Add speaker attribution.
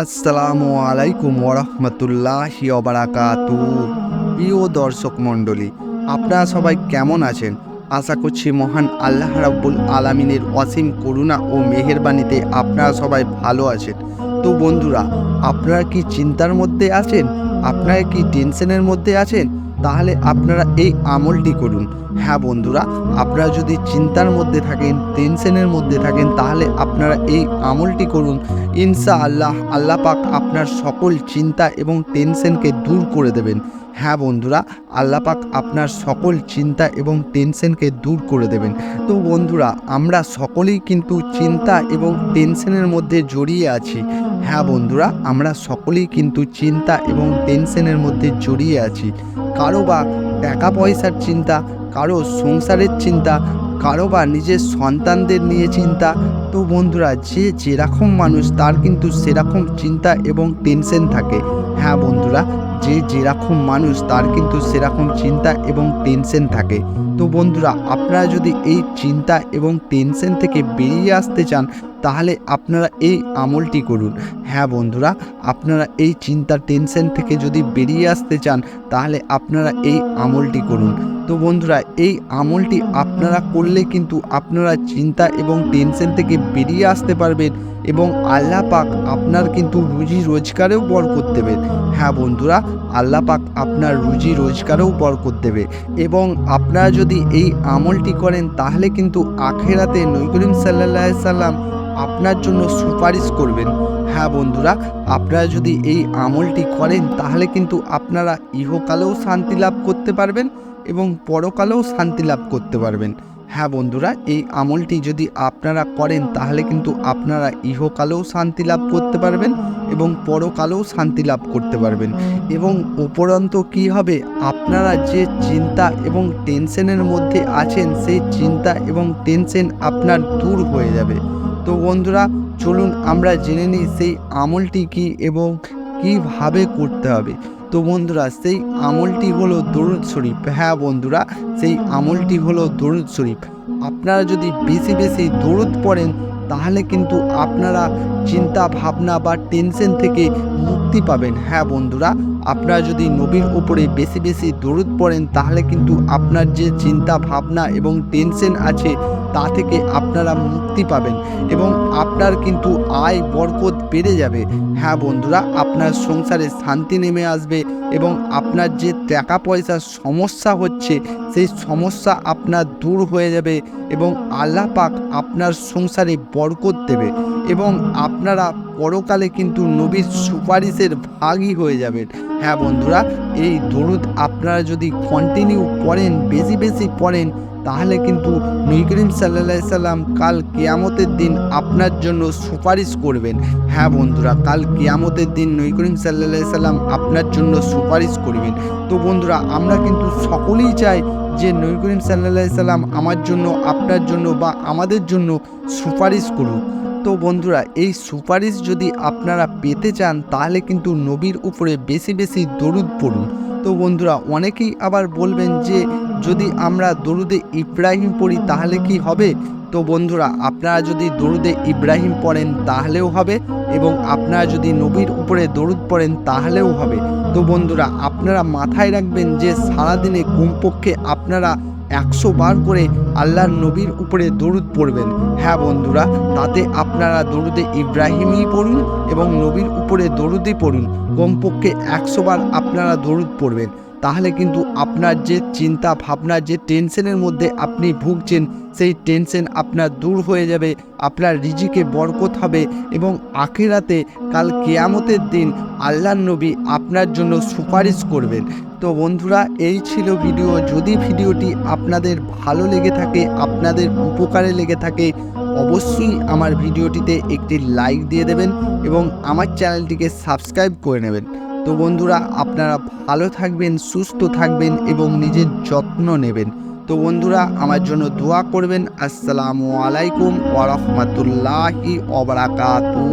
Speaker 1: আসসালামু আলাইকুম ওরহমতুল্লাহ অবরাকাতু প্রিয় দর্শক মণ্ডলী, আপনারা সবাই কেমন আছেন? আশা করছি মহান আল্লাহ রাব্বুল আলামিনের অসীম করুণা ও মেহেরবানিতে আপনারা সবাই ভালো আছেন। তো বন্ধুরা, আপনারা কি চিন্তার মধ্যে আছেন? আপনারা কি টেনশনের মধ্যে আছেন? তাহলে আপনারা এই আমলটি করুন। হ্যাঁ বন্ধুরা, আপনারা যদি চিন্তার মধ্যে থাকেন, টেনশনের মধ্যে থাকেন, তাহলে আপনারা এই আমলটি করুন। ইনশা আল্লাহ আল্লাহ পাক আপনার সকল চিন্তা এবং টেনশনকে দূর করে দেবেন। হ্যাঁ বন্ধুরা, আল্লাহ পাক আপনার সকল চিন্তা এবং টেনশনকে দূর করে দেবেন। তো বন্ধুরা, আমরা সকলেই কিন্তু চিন্তা এবং টেনশনের মধ্যে জড়িয়ে আছি। হ্যাঁ বন্ধুরা, আমরা সকলেই কিন্তু চিন্তা এবং টেনশনের মধ্যে জড়িয়ে আছি। কারও বা টাকা পয়সার চিন্তা, কারও সংসারের চিন্তা, কারও বা নিজের সন্তানদের নিয়ে চিন্তা। তো বন্ধুরা, যে যেরকম মানুষ, তার কিন্তু সেরকম চিন্তা এবং টেনশন থাকে। হ্যাঁ বন্ধুরা, যে যেরকম মানুষ, তার কিন্তু সেরকম চিন্তা এবং টেনশন থাকে। তো বন্ধুরা, আপনারা যদি এই চিন্তা এবং টেনশন থেকে বেরিয়ে আসতে চান তাহলে আপনারা এই আমলটি করুন। হ্যাঁ বন্ধুরা, আপনারা এই চিন্তা টেনশন থেকে যদি বেরিয়ে আসতে চান, তাহলে আপনারা এই আমলটি করুন। তো বন্ধুরা, এই আমলটি আপনারা করলে কিন্তু আপনারা চিন্তা এবং টেনশন থেকে বেরিয়ে আসতে পারবেন এবং আল্লাহ পাক আপনার কিন্তু রুজি রোজগারেও বরকত দেবে। হ্যাঁ বন্ধুরা, আল্লাহ পাক আপনার রুজি রোজগারেও বরকত দেবে এবং আপনারা যদি এই আমলটি করেন, তাহলে কিন্তু আখেরাতে নই করিম সাল্লাহ সাল্লাম আপনার জন্য সুপারিশ করবেন। হ্যাঁ বন্ধুরা, আপনারা যদি এই আমলটি করেন, তাহলে কিন্তু আপনারা ইহকালেও শান্তি লাভ করতে পারবেন এবং পরকালেও শান্তি লাভ করতে পারবেন। হ্যাঁ বন্ধুরা, এই আমলটি যদি আপনারা করেন, তাহলে কিন্তু আপনারা ইহকালেও শান্তি লাভ করতে পারবেন এবং পরকালেও শান্তি লাভ করতে পারবেন। এবং উপরন্ত কি হবে, আপনারা যে চিন্তা এবং টেনশনের মধ্যে আছেন, সেই চিন্তা এবং টেনশন আপনার দূর হয়ে যাবে। তো বন্ধুরা, চলুন আমরা জেনে নিই সেই আমলটি কি এবং কীভাবে করতে হবে। তো বন্ধুরা, সেই আমলটি হলো দরুদ শরীফ। হ্যাঁ বন্ধুরা, সেই আমলটি হলো দরুদ শরীফ। আপনারা যদি বেশি বেশি দরুদ পড়েন, তাহলে কিন্তু আপনারা চিন্তা, ভাবনা বা টেনশন থেকে মুক্তি পাবেন। হ্যাঁ বন্ধুরা, আপনারা যদি নবীর উপরে বেশি বেশি দরুদ পড়েন, তাহলে কিন্তু আপনার যে চিন্তা, ভাবনা এবং টেনশন আছে, তা থেকে আপনারা মুক্তি পাবেন এবং আপনার কিন্তু আয়, বরকত বেড়ে যাবে। হ্যাঁ বন্ধুরা, আপনার সংসারে শান্তি নেমে আসবে এবং আপনার যে টাকা পয়সার সমস্যা হচ্ছে, সেই সমস্যা আপনার দূর হয়ে যাবে এবং আল্লাহ পাক আপনার সংসারে বরকত দেবে এবং আপনারা পরকালে কিন্তু নবীর সুপারিশের ভাগই হয়ে যাবেন। হ্যাঁ বন্ধুরা, এই দরুদ আপনারা যদি কন্টিনিউ পড়েন, বেশি বেশি পড়েন, তাহলে কিন্তু নবী সাল্লা সাল্লাম কাল কেয়ামতের দিন আপনার জন্য সুপারিশ করবেন। হ্যাঁ বন্ধুরা, কাল কেয়ামতের দিন নবী সাল্লা সাল্লাম আপনার জন্য সুপারিশ করবেন। তো বন্ধুরা, আমরা কিন্তু সকলেই চাই যে নবী করিম সাল্লা সাল্লাম আমার জন্য, আপনার জন্য বা আমাদের জন্য সুপারিশ করুক। তো বন্ধুরা, এই সুপারিশ যদি আপনারা পেতে চান, তাহলে কিন্তু নবীর উপরে বেশি বেশি দরুদ পড়ুন। তো বন্ধুরা, অনেকেই আবার বলবেন যে, যদি আমরা দরুদে ইব্রাহিম পড়ি, তাহলে কি হবে? তো বন্ধুরা, আপনারা যদি দরুদে ইব্রাহিম পড়েন, তাহলেও হবে, এবং আপনারা যদি নবীর উপরে দরুদ পড়েন, তাহলেও হবে। তো বন্ধুরা, আপনারা মাথায় রাখবেন যে, সারাদিনে কমপক্ষে আপনারা একশো বার করে আল্লাহর নবীর উপরে দরুদ পড়বেন। হ্যাঁ বন্ধুরা, তাতে আপনারা দরুদে ইব্রাহিমই পড়ুন এবং নবীর উপরে দরুদই পড়ুন। কমপক্ষে একশো বার আপনারা দরুদ পড়বেন। তাহলে কিন্তু আপনার যে চিন্তা ভাবনা, যে টেনশনের মধ্যে আপনি ভুগছেন, সেই টেনশন আপনার দূর হয়ে যাবে, আপনার রিজিকে বরকত হবে এবং আখেরাতে কাল কেয়ামতের দিন আল্লাহ নবী আপনার জন্য সুপারিশ করবেন। তো বন্ধুরা, এই ছিল ভিডিও। যদি ভিডিওটি আপনাদের ভালো লেগে থাকে, আপনাদের উপকারে লেগে থাকে, অবশ্যই আমার ভিডিওটিতে একটি লাইক দিয়ে দেবেন এবং আমার চ্যানেলটিকে সাবস্ক্রাইব করে নেবেন। তো বন্ধুরা, আপনারা ভালো থাকবেন, সুস্থ থাকবেন এবং নিজের যত্ন নেবেন। তো বন্ধুরা, আমার জন্য দোয়া করবেন। আসসালামু আলাইকুম ওরহমতুল্লাহি ওবরাকাতুহ